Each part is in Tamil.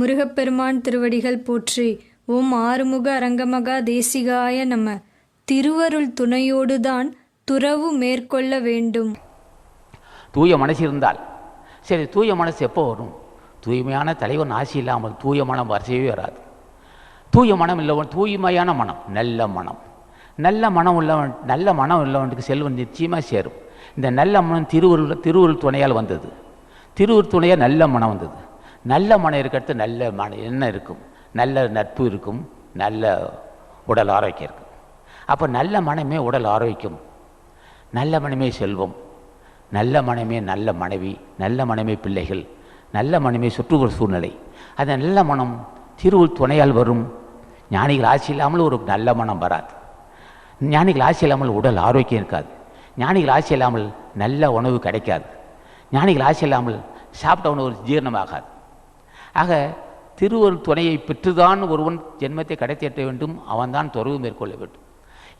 முருகப்பெருமான் திருவடிகள் போற்றி. ஓம் ஆறுமுக அரங்கமகா தேசிகாய நம. திருவருள் துணையோடுதான் துறவு மேற்கொள்ள வேண்டும். தூய மனசு இருந்தால். சரி தூய மனசு எப்போ வரும்? தூய்மையான தலைவன் ஆசி இல்லாமல் தூய மனம் வரிசையே வராது. தூய மனம் இல்லவன் தூய்மையான மனம் நல்ல மனம். நல்ல மனம் உள்ளவன் நல்ல மனம் உள்ளவனுக்கு செல்வன் நிச்சயமாக சேரும். இந்த நல்ல மனம் திருவருள் திருவருள் துணையால் வந்தது. திருவருள் துணையாக நல்ல மனம் வந்தது. நல்ல மனம் இருக்கிறது நல்ல மன என்ன இருக்கும்? நல்ல நட்பு இருக்கும் நல்ல உடல் ஆரோக்கியம் இருக்கும். அப்போ நல்ல மனமே உடல் ஆரோக்கியம். நல்ல மனமே செல்வம். நல்ல மனமே நல்ல மனைவி நல்ல மனமே பிள்ளைகள் நல்ல மனமே சுற்றுப்புற சூழ்நிலை. அந்த நல்ல மனம் திருவுள் துணையால் வரும். ஞானிகள் ஆட்சி இல்லாமல் ஒரு நல்ல மனம் வராது. ஞானிகள் ஆட்சி இல்லாமல் உடல் ஆரோக்கியம் இருக்காது. ஞானிகள் ஆட்சி இல்லாமல் நல்ல உணவு கிடைக்காது. ஞானிகள் ஆட்சி இல்லாமல் சாப்பிட்ட உணவு ஜீரணமாகாது ஆக திருவருள் துணையை பெற்றுதான் ஒருவன் ஜென்மத்தை கடைத்தேற்ற வேண்டும் அவன்தான் தொடர்பு மேற்கொள்ள வேண்டும்.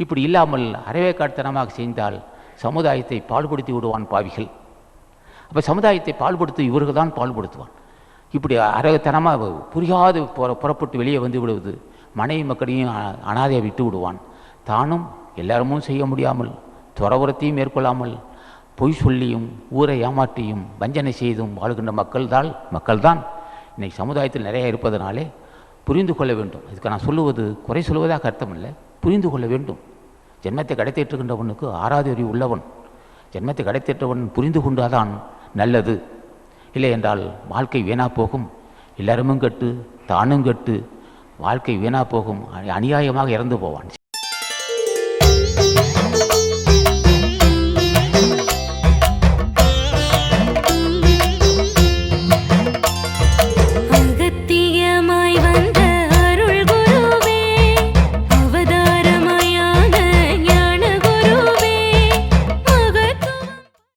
இப்படி இல்லாமல் அறவேக்காட்டுத்தனமாக செய்தால் சமுதாயத்தை பால்படுத்தி விடுவான் பாவிகள். அப்போ சமுதாயத்தை பால்படுத்தி இவர்கள் தான் பால்படுத்துவான் இப்படி அரகத்தனமாக புரியாது புற புறப்பட்டு வெளியே வந்து விடுவது மனைவி மக்களையும் அனாதையை விட்டு விடுவான். தானும் எல்லாருமும் செய்ய முடியாமல் துறவுரத்தையும் மேற்கொள்ளாமல் பொய் சொல்லியும் ஊரை ஏமாற்றியும் வஞ்சனை செய்தும் வாழ்கின்ற மக்கள்தான் மக்கள்தான். இன்றைக்கி சமுதாயத்தில் நிறைய இருப்பதனாலே புரிந்து கொள்ள வேண்டும். இதுக்கு நான் சொல்லுவது குறை சொல்வதாக அர்த்தம் இல்லை புரிந்து கொள்ள வேண்டும். ஜென்மத்தை கிடைத்திட்டிருக்கின்றவனுக்கு ஆறாவது அறிவு உள்ளவன். ஜென்மத்தை கிடைத்திட்டவன் புரிந்து கொண்டாதான் நல்லது. இல்லை என்றால் வாழ்க்கை வீணாக போகும். எல்லாருமும் கெட்டு தானும் கெட்டு வாழ்க்கை வீணாக போகும். அநியாயமாக இறந்து போவான்.